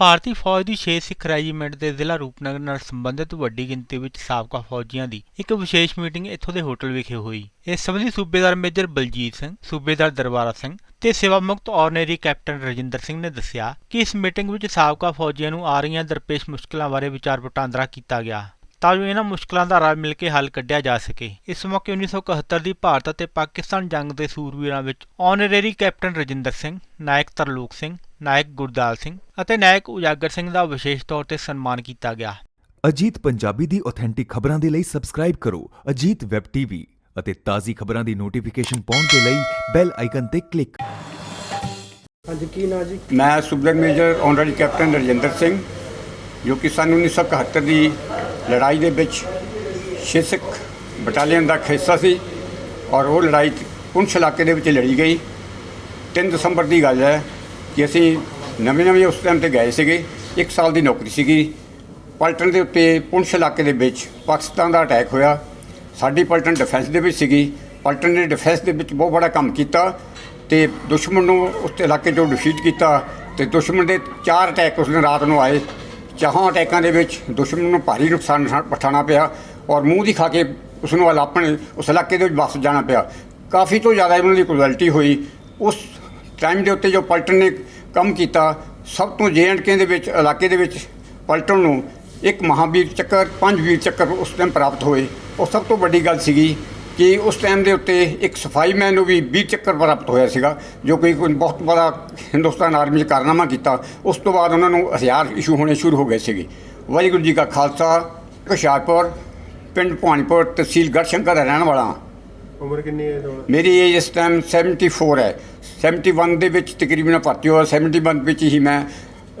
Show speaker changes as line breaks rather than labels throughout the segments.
ਭਾਰਤੀ ਫੌਜ ਦੀ 6 ਸਿੱਖ ਰੈਜੀਮੈਂਟ ਦੇ ਜ਼ਿਲ੍ਹਾ ਰੂਪਨਗਰ ਨਾਲ ਸੰਬੰਧਿਤ ਵੱਡੀ ਗਿਣਤੀ ਵਿੱਚ ਸਾਬਕਾ ਫੌਜੀਆਂ ਦੀ ਇੱਕ ਵਿਸ਼ੇਸ਼ ਮੀਟਿੰਗ ਇੱਥੋਂ ਦੇ ਹੋਟਲ ਵਿਖੇ ਹੋਈ। ਇਸ ਸੰਬੰਧੀ ਸੂਬੇਦਾਰ ਮੇਜਰ ਬਲਜੀਤ ਸਿੰਘ, ਸੂਬੇਦਾਰ ਦਰਬਾਰਾ ਸਿੰਘ ਤੇ ਸੇਵਾ ਮੁਕਤ ਆਰਨਰੀ ਕੈਪਟਨ ਰਜਿੰਦਰ ਸਿੰਘ ਨੇ ਦੱਸਿਆ ਕਿ ਇਸ ਮੀਟਿੰਗ ਵਿੱਚ ਸਾਬਕਾ ਫੌਜੀਆਂ ਨੂੰ ਆ ਰਹੀਆਂ ਦਰਪੇਸ਼ ਮੁਸ਼ਕਲਾਂ ਬਾਰੇ ਵਿਚਾਰ ਵਟਾਂਦਰਾ ਕੀਤਾ ਗਿਆ ਤਾਂ ਜੋ ਇਹਨਾਂ ਮੁਸ਼ਕਲਾਂ ਦਾ ਰਲ ਮਿਲ ਕੇ ਹੱਲ ਕੱਢਿਆ ਜਾ ਸਕੇ। ਇਸ ਮੌਕੇ 1971 ਦੀ ਭਾਰਤ ਅਤੇ ਪਾਕਿਸਤਾਨ ਜੰਗ ਦੇ ਸੂਰਵੀਰਾਂ ਵਿੱਚ ਆਨਰੇਰੀ ਕੈਪਟਨ ਰਜਿੰਦਰ ਸਿੰਘ, ਨਾਇਕ ਤਰਲੋਕ ਸਿੰਘ ਨਾਇਕ ਗੁਰਦਾਲ ਸਿੰਘ ਅਤੇ ਨਾਇਕ ਉਜਾਗਰ ਸਿੰਘ ਦਾ ਵਿਸ਼ੇਸ਼ ਤੌਰ ਤੇ ਸਨਮਾਨ ਕੀਤਾ ਗਿਆ।
ਅਜੀਤ ਪੰਜਾਬੀ ਦੀ ਆਥੈਂਟਿਕ ਖਬਰਾਂ ਦੇ ਲਈ ਸਬਸਕ੍ਰਾਈਬ ਕਰੋ ਅਜੀਤ ਵੈਬ ਟੀਵੀ ਅਤੇ ਤਾਜ਼ੀ ਖਬਰਾਂ ਦੀ ਨੋਟੀਫਿਕੇਸ਼ਨ ਪਾਉਣ ਦੇ ਲਈ ਬੈਲ ਆਈਕਨ ਤੇ ਕਲਿੱਕ
ਹਾਂਜੀ ਕੀ ਨਾਂ ਜੀ?
ਮੈਂ ਸੁਬਲਨ major honorary captain Rajinder Singh ਜੋ ਕਿ ਸਨ 1971 ਦੀ ਲੜਾਈ ਦੇ ਵਿੱਚ ਛੇ ਸਿੱਖ ਬਟਾਲੀਅਨ ਦਾ ਹਿੱਸਾ ਸੀ ਔਰ ਉਹ ਲੜਾਈ ਪੁੰਛ ਇਲਾਕੇ ਦੇ ਵਿੱਚ ਲੜੀ ਗਈ। 3 ਦਸੰਬਰ ਦੀ ਗੱਲ ਹੈ ਕਿ ਅਸੀਂ ਨਵੇਂ ਨਵੇਂ ਉਸ ਟਾਈਮ ਤੇ ਗਏ ਸੀਗੇ, ਇੱਕ ਸਾਲ ਦੀ ਨੌਕਰੀ ਸੀਗੀ। ਪਲਟਨ ਦੇ ਉੱਤੇ ਪੁੰਛ ਇਲਾਕੇ ਦੇ ਵਿੱਚ ਪਾਕਿਸਤਾਨ ਦਾ ਅਟੈਕ ਹੋਇਆ। ਸਾਡੀ ਪਲਟਨ ਡਿਫੈਂਸ ਦੇ ਵਿੱਚ ਸੀਗੀ। ਪਲਟਨ ਨੇ ਡਿਫੈਂਸ ਦੇ ਵਿੱਚ ਬਹੁਤ ਬੜਾ ਕੰਮ ਕੀਤਾ ਤੇ ਦੁਸ਼ਮਣ ਨੂੰ ਉਸ ਇਲਾਕੇ 'ਚੋਂ ਡਿਫੀਟ ਕੀਤਾ ਤੇ ਦੁਸ਼ਮਣ ਦੇ ਚਾਰ ਅਟੈਕ ਉਸ ਦਿਨ ਰਾਤ ਨੂੰ ਆਏ। ਚਾਹਾਂ ਅਟੈਕਾਂ ਦੇ ਵਿੱਚ ਦੁਸ਼ਮਣ ਨੂੰ ਭਾਰੀ ਨੁਕਸਾਨ ਉਠਾ- ਪਿਆ ਔਰ ਮੂੰਹ ਦੀ ਖਾ ਕੇ ਉਸ ਨੂੰ ਆਪਣੇ ਉਸ ਇਲਾਕੇ ਦੇ ਵਿੱਚ ਵਾਪਸ ਜਾਣਾ ਪਿਆ। ਕਾਫੀ ਤੋਂ ਜ਼ਿਆਦਾ ਉਹਨਾਂ ਦੀ ਕੁਆਲਿਟੀ ਹੋਈ। ਉਸ ਟਾਈਮ ਦੇ ਉੱਤੇ ਜੋ ਪਲਟਨ ਨੇ ਕੰਮ ਕੀਤਾ ਸਭ ਤੋਂ ਕੇ ਦੇ ਵਿੱਚ ਇਲਾਕੇ ਦੇ ਵਿੱਚ ਪਲਟਨ ਨੂੰ ਇੱਕ ਮਹਾਵੀਰ ਚੱਕਰ ਪੰਜ ਵੀਰ ਚੱਕਰ ਉਸ ਟਾਈਮ ਪ੍ਰਾਪਤ ਹੋਏ। ਉਹ ਸਭ ਤੋਂ ਵੱਡੀ ਗੱਲ ਸੀਗੀ ਕਿ ਉਸ ਟਾਈਮ ਦੇ ਉੱਤੇ ਇੱਕ ਸਫ਼ਾਈ ਮੈਨ ਨੂੰ ਵੀ ਵੀਰ ਚੱਕਰ ਪ੍ਰਾਪਤ ਹੋਇਆ ਸੀਗਾ ਜੋ ਕਿ ਕੋਈ ਬਹੁਤ ਬੜਾ ਹਿੰਦੁਸਤਾਨ ਆਰਮੀ 'ਚ ਕਾਰਨਾਮਾ ਕੀਤਾ। ਉਸ ਤੋਂ ਬਾਅਦ ਉਹਨਾਂ ਨੂੰ ਹਥਿਆਰ ਇਸ਼ੂ ਹੋਣੇ ਸ਼ੁਰੂ ਹੋ ਗਏ ਸੀਗੇ। ਵਾਹਿਗੁਰੂ ਜੀ ਕਾ ਖਾਲਸਾ ਹੁਸ਼ਿਆਰਪੁਰ ਪਿੰਡ ਭਵਾਨੀਪੁਰ ਤਹਿਸੀਲ ਗੜਸ਼ੰਕਰ ਦਾ ਰਹਿਣ ਵਾਲਾ।
ਉਮਰ ਕਿੰਨੀ ਹੈ ਤੁਹਾਡੀ?
ਮੇਰੀ ਏਜ ਇਸ ਟਾਈਮ 74 ਹੈ। 71 ਦੇ ਵਿੱਚ ਤਕਰੀਬਨ ਭਰਤੀ ਹੋਇਆ 71 ਵਿੱਚ ਹੀ ਮੈਂ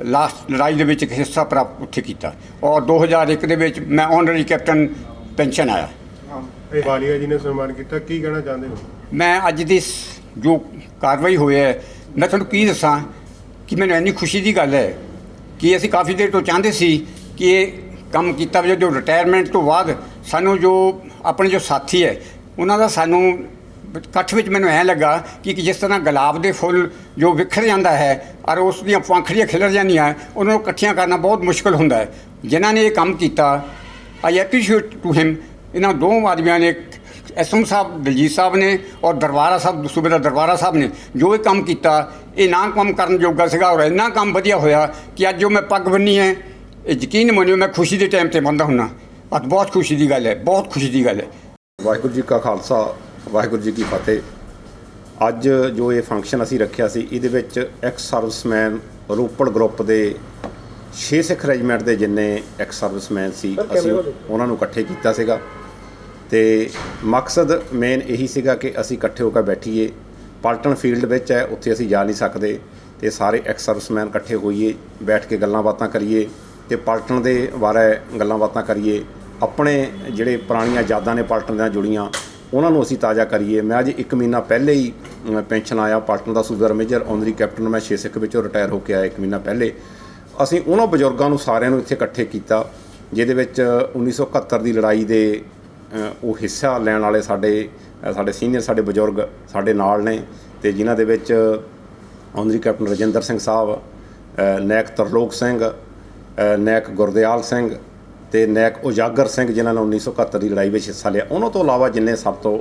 ਲਾਸਟ ਲੜਾਈ ਦੇ ਵਿੱਚ ਇੱਕ ਹਿੱਸਾ ਪ੍ਰਾਪਤ ਉੱਥੇ ਕੀਤਾ। ਔਰ 2001 ਦੇ ਵਿੱਚ ਮੈਂ ਆਨਰਰੀ ਕੈਪਟਨ ਪੈਨਸ਼ਨ ਆਇਆ।
ਇਹ ਵਾਲੀਆ ਜੀ ਨੇ ਸਨਮਾਨ ਕੀਤਾ ਕੀ ਕਹਿਣਾ ਚਾਹੁੰਦੇ ਹੋ?
ਮੈਂ ਅੱਜ ਦੀ ਜੋ ਕਾਰਵਾਈ ਹੋਈ ਹੈ ਮੈਂ ਤੁਹਾਨੂੰ ਕੀ ਦੱਸਾਂ ਕਿ ਮੈਨੂੰ ਇੰਨੀ ਖੁਸ਼ੀ ਦੀ ਗੱਲ ਹੈ ਕਿ ਅਸੀਂ ਕਾਫੀ ਦੇਰ ਤੋਂ ਚਾਹੁੰਦੇ ਸੀ ਕਿ ਇਹ ਕੰਮ ਕੀਤਾ ਵੀ ਜੋ ਰਿਟਾਇਰਮੈਂਟ ਤੋਂ ਬਾਅਦ ਸਾਨੂੰ ਜੋ ਆਪਣੇ ਜੋ ਸਾਥੀ ਹੈ ਉਹਨਾਂ ਦਾ ਸਾਨੂੰ ਇਕੱਠ ਵਿੱਚ ਮੈਨੂੰ ਐਂ ਲੱਗਾ ਕਿ ਕਿ ਜਿਸ ਤਰ੍ਹਾਂ ਗੁਲਾਬ ਦੇ ਫੁੱਲ ਜੋ ਵਿਖਰ ਜਾਂਦਾ ਹੈ ਔਰ ਉਸ ਦੀਆਂ ਪੰਖੜੀਆਂ ਖਿਲਰ ਜਾਂਦੀਆਂ, ਉਹਨਾਂ ਨੂੰ ਇਕੱਠੀਆਂ ਕਰਨਾ ਬਹੁਤ ਮੁਸ਼ਕਲ ਹੁੰਦਾ ਹੈ। ਜਿਨ੍ਹਾਂ ਨੇ ਇਹ ਕੰਮ ਕੀਤਾ ਆਈ ਐਪਰੀਸ਼ੀਏਟ ਟੂ ਹਿਮ ਇਹਨਾਂ ਦੋ ਆਦਮੀਆਂ ਨੇ, ਐਸਐਮ ਸਾਹਿਬ, ਦਲਜੀਤ ਸਾਹਿਬ ਨੇ ਔਰ ਦਰਬਾਰਾ ਸਾਹਿਬ ਸੂਬੇਦਾਰ ਦਰਬਾਰਾ ਸਾਹਿਬ ਨੇ ਜੋ ਇਹ ਕੰਮ ਕੀਤਾ, ਇਹ ਨਾ ਕੰਮ ਕਰਨ ਜੋਗਾ ਸੀਗਾ ਔਰ ਇੰਨਾ ਕੰਮ ਵਧੀਆ ਹੋਇਆ ਕਿ ਅੱਜ ਜੋ ਮੈਂ ਪੱਗ ਬੰਨੀ ਹੈ, ਇਹ ਯਕੀਨ ਮੰਨਿਓ ਮੈਂ ਖੁਸ਼ੀ ਦੇ ਟਾਈਮ ਤੇ ਬੰਦਾ ਹੁੰਨਾ। ਅੱਜ ਬਹੁਤ ਖੁਸ਼ੀ ਦੀ ਗੱਲ ਹੈ, ਬਹੁਤ ਖੁਸ਼ੀ ਦੀ ਗੱਲ ਹੈ।
ਵਾਹਿਗੁਰੂ ਜੀ ਕਾ ਖਾਲਸਾ ਵਾਹਿਗੁਰੂ ਜੀ ਕੀ ਫਤਿਹ। ਅੱਜ ਜੋ ਇਹ ਫੰਕਸ਼ਨ ਅਸੀਂ ਰੱਖਿਆ ਸੀ ਇਹਦੇ ਵਿੱਚ ਐਕਸ ਸਰਵਿਸਮੈਨ ਰੋਪੜ ਗਰੁੱਪ ਦੇ 6 ਸਿੱਖ ਰੈਜੀਮੈਂਟ ਦੇ ਜਿੰਨੇ ਐਕਸ ਸਰਵਿਸਮੈਨ ਸੀ ਅਸੀਂ ਉਹਨਾਂ ਨੂੰ ਇਕੱਠੇ ਕੀਤਾ ਸੀਗਾ। ਤੇ ਮਕਸਦ ਮੇਨ ਇਹੀ ਸੀਗਾ ਕਿ ਅਸੀਂ ਇਕੱਠੇ ਹੋ ਕੇ ਬੈਠੀਏ। ਪਲਟਨ ਫੀਲਡ ਵਿੱਚ ਹੈ ਉੱਥੇ ਅਸੀਂ ਜਾ ਨਹੀਂ ਸਕਦੇ। ਤੇ ਸਾਰੇ ਐਕਸ ਸਰਵਿਸਮੈਨ ਇਕੱਠੇ ਹੋਈਏ ਬੈਠ ਕੇ ਗੱਲਾਂ ਬਾਤਾਂ ਕਰੀਏ ਤੇ ਪਲਟਨ ਦੇ ਬਾਰੇ ਗੱਲਾਂ ਬਾਤਾਂ ਕਰੀਏ। ਆਪਣੇ ਜਿਹੜੇ ਪੁਰਾਣੀਆਂ ਯਾਦਾਂ ਨੇ ਪਲਟਨ ਨਾਲ ਜੁੜੀਆਂ ਉਹਨਾਂ ਨੂੰ ਅਸੀਂ ਤਾਜ਼ਾ ਕਰੀਏ। ਮੈਂ ਅੱਜ 1 ਮਹੀਨਾ ਪਹਿਲੇ ਹੀ ਪੈਨਸ਼ਨ ਆਇਆ। ਪਾਟਨ ਦਾ ਸੂਬੇਦਾਰ ਮੇਜਰ, ਆਨਰੀ ਕੈਪਟਨ ਮੈਂ ਛੇ ਸਿੱਖ ਵਿੱਚੋਂ ਰਿਟਾਇਰ ਹੋ ਕੇ ਆਇਆ 1 ਮਹੀਨਾ ਪਹਿਲੇ। ਅਸੀਂ ਉਹਨਾਂ ਬਜ਼ੁਰਗਾਂ ਨੂੰ ਸਾਰਿਆਂ ਨੂੰ ਇੱਥੇ ਇਕੱਠੇ ਕੀਤਾ, ਜਿਹਦੇ ਵਿੱਚ 1971 ਦੀ ਲੜਾਈ ਦੇ ਉਹ ਹਿੱਸਾ ਲੈਣ ਵਾਲੇ ਸਾਡੇ ਸਾਡੇ ਸੀਨੀਅਰ, ਸਾਡੇ ਬਜ਼ੁਰਗ ਸਾਡੇ ਨਾਲ ਨੇ ਤੇ ਜਿਨ੍ਹਾਂ ਦੇ ਵਿੱਚ ਆਨਰੀ ਕੈਪਟਨ ਰਜਿੰਦਰ ਸਿੰਘ ਸਾਹਿਬ ਨਾਇਕ ਤਰਲੋਕ ਸਿੰਘ ਨਾਇਕ ਗੁਰਦਿਆਲ ਸਿੰਘ ਤੇ ਨੈਕ ਉਜਾਗਰ ਸਿੰਘ, ਜਿਨ੍ਹਾਂ ਨੇ 1971 ਦੀ ਲੜਾਈ ਵਿੱਚ ਹਿੱਸਾ ਲਿਆ। ਉਹਨਾਂ ਤੋਂ ਇਲਾਵਾ ਜਿੰਨੇ ਸਭ ਤੋਂ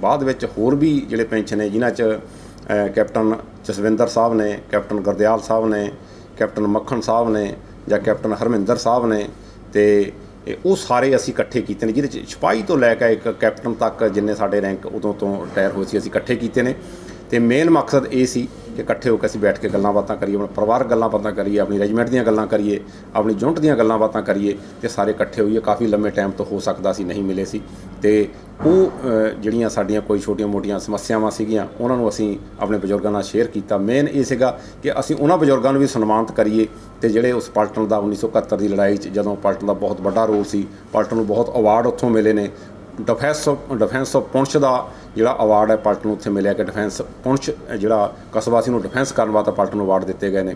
ਬਾਅਦ ਵਿੱਚ ਹੋਰ ਵੀ ਜਿਹੜੇ ਪੈਨਸ਼ਨ ਨੇ, ਜਿਨ੍ਹਾਂ 'ਚ ਕੈਪਟਨ ਜਸਵਿੰਦਰ ਸਾਹਿਬ ਨੇ, ਕੈਪਟਨ ਗੁਰਦਿਆਲ ਸਾਹਿਬ ਨੇ, ਕੈਪਟਨ ਮੱਖਣ ਸਾਹਿਬ ਨੇ ਜਾਂ ਕੈਪਟਨ ਹਰਮਿੰਦਰ ਸਾਹਿਬ ਨੇ, ਤੇ ਉਹ ਸਾਰੇ ਅਸੀਂ ਇਕੱਠੇ ਕੀਤੇ ਨੇ, ਜਿਹਦੇ ਚ ਸਿਪਾਹੀ ਤੋਂ ਲੈ ਕੇ ਇੱਕ ਕੈਪਟਨ ਤੱਕ ਜਿੰਨੇ ਸਾਡੇ ਰੈਂਕ ਉਦੋਂ ਤੋਂ ਰਿਟਾਇਰ ਹੋਏ ਸੀ, ਅਸੀਂ ਇਕੱਠੇ ਕੀਤੇ ਨੇ। ਤੇ ਮੇਨ ਮਕਸਦ ਇਹ ਸੀ ਕਿ ਇਕੱਠੇ ਹੋ ਕੇ ਅਸੀਂ ਬੈਠ ਕੇ ਗੱਲਾਂ ਬਾਤਾਂ ਕਰੀਏ, ਆਪਣਾ ਪਰਿਵਾਰਕ ਗੱਲਾਂ ਬਾਤਾਂ ਕਰੀਏ, ਆਪਣੀ ਰੈਜੀਮੈਂਟ ਦੀਆਂ ਗੱਲਾਂ ਕਰੀਏ, ਆਪਣੀ ਯੂਨਿਟ ਦੀਆਂ ਗੱਲਾਂ ਬਾਤਾਂ ਕਰੀਏ, ਤੇ ਸਾਰੇ ਇਕੱਠੇ ਹੋਈਏ। ਕਾਫੀ ਲੰਮੇ ਟਾਈਮ ਤੋਂ ਹੋ ਸਕਦਾ ਸੀ, ਨਹੀਂ ਮਿਲੇ ਸੀ। ਤੇ ਉਹ ਜਿਹੜੀਆਂ ਸਾਡੀਆਂ ਕੋਈ ਛੋਟੀਆਂ-ਮੋਟੀਆਂ ਸਮੱਸਿਆਵਾਂ ਸੀਗੀਆਂ, ਉਹਨਾਂ ਨੂੰ ਅਸੀਂ ਆਪਣੇ ਬਜ਼ੁਰਗਾਂ ਨਾਲ ਸ਼ੇਅਰ ਕੀਤਾ। ਮੇਨ ਇਹ ਸੀਗਾ ਕਿ ਅਸੀਂ ਉਹਨਾਂ ਬਜ਼ੁਰਗਾਂ ਨੂੰ ਵੀ ਸਨਮਾਨਿਤ ਕਰੀਏ, ਤੇ ਜਿਹੜੇ ਉਸ ਪਲਟਨ ਦਾ 1971 ਦੀ ਲੜਾਈ 'ਚ ਜਦੋਂ ਪਲਟਨ ਦਾ ਬਹੁਤ ਵੱਡਾ ਰੋਲ ਸੀ ਪਲਟਨ ਨੂੰ ਬਹੁਤ ਅਵਾਰਡ ਉੱਥੋਂ ਮਿਲੇ ਨੇ। Defence of defence of Poonch ਦਾ ਜਿਹੜਾ ਅਵਾਰਡ ਹੈ ਪਲਟਨ ਨੂੰ ਉੱਥੇ ਮਿਲਿਆ ਕਿ ਡਿਫੈਂਸ ਪੁੰਛ, ਜਿਹੜਾ ਕਸਬਾ ਸੀ ਨੂੰ ਡਿਫੈਂਸ ਕਰਨ ਵਾਸਤੇ ਪਲਟਨ ਨੂੰ ਅਵਾਰਡ ਦਿੱਤੇ ਗਏ ਨੇ।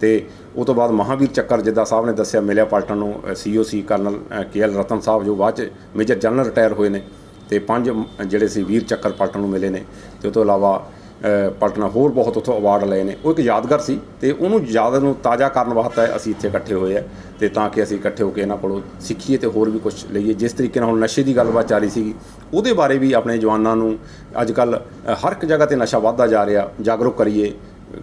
ਤੇ ਉਹ ਤੋਂ ਬਾਅਦ ਮਹਾਵੀਰ ਚੱਕਰ, ਜਿੱਦਾਂ ਸਾਹਿਬ ਨੇ ਦੱਸਿਆ, ਮਿਲਿਆ ਪਲਟਨ ਨੂੰ ਸੀਓਸੀ ਕਰਨਲ ਕੇਐਲ ਰਤਨ ਸਾਹਿਬ, ਜੋ ਬਾਅਦ ਚ ਮੇਜਰ ਜਨਰਲ ਰਿਟਾਇਰ ਹੋਏ ਨੇ। ਤੇ ਪੰਜ ਜਿਹੜੇ ਸੀ, ਵੀਰ ਚੱਕਰ ਪਲਟਨ ਨੂੰ ਮਿਲੇ ਨੇ। ਤੇ ਉਹ ਤੋਂ ਇਲਾਵਾ ਪਲਟਨਾ ਹੋਰ ਬਹੁਤ ਉੱਥੋਂ ਅਵਾਰਡ ਲਏ ਨੇ। ਉਹ ਇੱਕ ਯਾਦਗਾਰ ਸੀ ਤੇ ਉਹਨੂੰ ਯਾਦ ਨੂੰ ਤਾਜ਼ਾ ਕਰਨ ਵਾਸਤੇ ਅਸੀਂ ਇੱਥੇ ਇਕੱਠੇ ਹੋਏ ਆ ਤੇ ਤਾਂ ਕਿ ਅਸੀਂ ਇਕੱਠੇ ਹੋ ਕੇ ਇਹਨਾਂ ਕੋਲੋਂ ਸਿੱਖੀਏ ਤੇ ਹੋਰ ਵੀ ਕੁਝ ਲਈਏ। ਜਿਸ ਤਰੀਕੇ ਨਾਲ ਹੁਣ ਨਸ਼ੇ ਦੀ ਗੱਲਬਾਤ ਚੱਲ ਰਹੀ ਸੀਗੀ ਉਹਦੇ ਬਾਰੇ ਵੀ ਆਪਣੇ ਜਵਾਨਾਂ ਨੂੰ ਅੱਜ ਕੱਲ ਹਰ ਇੱਕ ਜਗ੍ਹਾ ਤੇ ਨਸ਼ਾ ਵੱਧਦਾ ਜਾ ਰਿਹਾ। ਜਾਗਰੂਕ ਕਰੀਏ,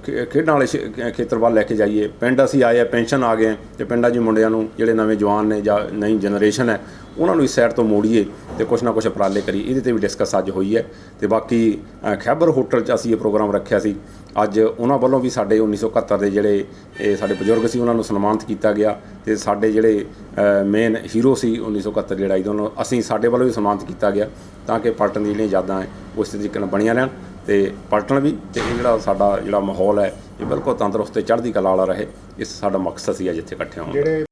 ਖੇ- ਖੇਡਾਂ ਵਾਲੇ ਖੇਤਰ ਵੱਲ ਲੈ ਕੇ ਜਾਈਏ। ਪਿੰਡ ਅਸੀਂ ਆਏ ਆ, ਪੈਨਸ਼ਨ ਆ ਗਏ ਤੇ ਪਿੰਡਾਂ 'ਚ ਮੁੰਡਿਆਂ ਨੂੰ, ਜਿਹੜੇ ਨਵੇਂ ਜਵਾਨ ਨੇ ਜਾਂ ਨਈ ਜਨਰੇਸ਼ਨ ਹੈ ਉਹਨਾਂ ਨੂੰ ਇਸ ਸਾਈਡ ਤੋਂ ਮੋੜੀਏ ਤੇ ਕੁਛ ਨਾ ਕੁਛ ਉਪਰਾਲੇ ਕਰੀਏ। ਇਹਦੇ ਤੇ ਵੀ ਡਿਸਕਸ ਅੱਜ ਹੋਈ ਹੈ ਤੇ ਬਾਕੀ ਖੈਬਰ ਹੋਟਲ 'ਚ ਅਸੀਂ ਇਹ ਪ੍ਰੋਗਰਾਮ ਰੱਖਿਆ ਸੀ। ਅੱਜ ਉਹਨਾਂ ਵੱਲੋਂ ਵੀ ਸਾਡੇ 1971 ਦੇ ਜਿਹੜੇ ਇਹ ਸਾਡੇ ਬਜ਼ੁਰਗ ਸੀ, ਉਹਨਾਂ ਨੂੰ ਸਨਮਾਨਿਤ ਕੀਤਾ ਗਿਆ ਤੇ ਸਾਡੇ ਜਿਹੜੇ ਮੇਨ ਹੀਰੋ ਸੀ 1971 ਦੀ ਲੜਾਈ ਦੇ ਉਹਨਾਂ ਨੂੰ ਅਸੀਂ ਸਾਡੇ ਵੱਲੋਂ ਵੀ ਸਨਮਾਨਿਤ ਕੀਤਾ ਗਿਆ ਤਾਂ ਕਿ ਪਲਟਨ ਦੀ ਜਿਹੜੀਆਂ ਯਾਦਾਂ ਹੈ ਉਸ ਤਰੀਕੇ ਨਾਲ ਬਣੀਆਂ ਰਹਿਣ ਤੇ ਪਲਟਣ ਵੀ ਤੇ ਇਹ ਜਿਹੜਾ ਸਾਡਾ ਜਿਹੜਾ ਮਾਹੌਲ ਹੈ, ਇਹ ਬਿਲਕੁਲ ਤੰਦਰੁਸਤ ਤੇ ਚੜ੍ਹਦੀ ਕਲਾ ਵਾਲਾ ਰਹੇ। ਇਸ ਸਾਡਾ ਮਕਸਦ ਸੀ ਅੱਜ ਇੱਥੇ ਇਕੱਠੇ ਹੋਣ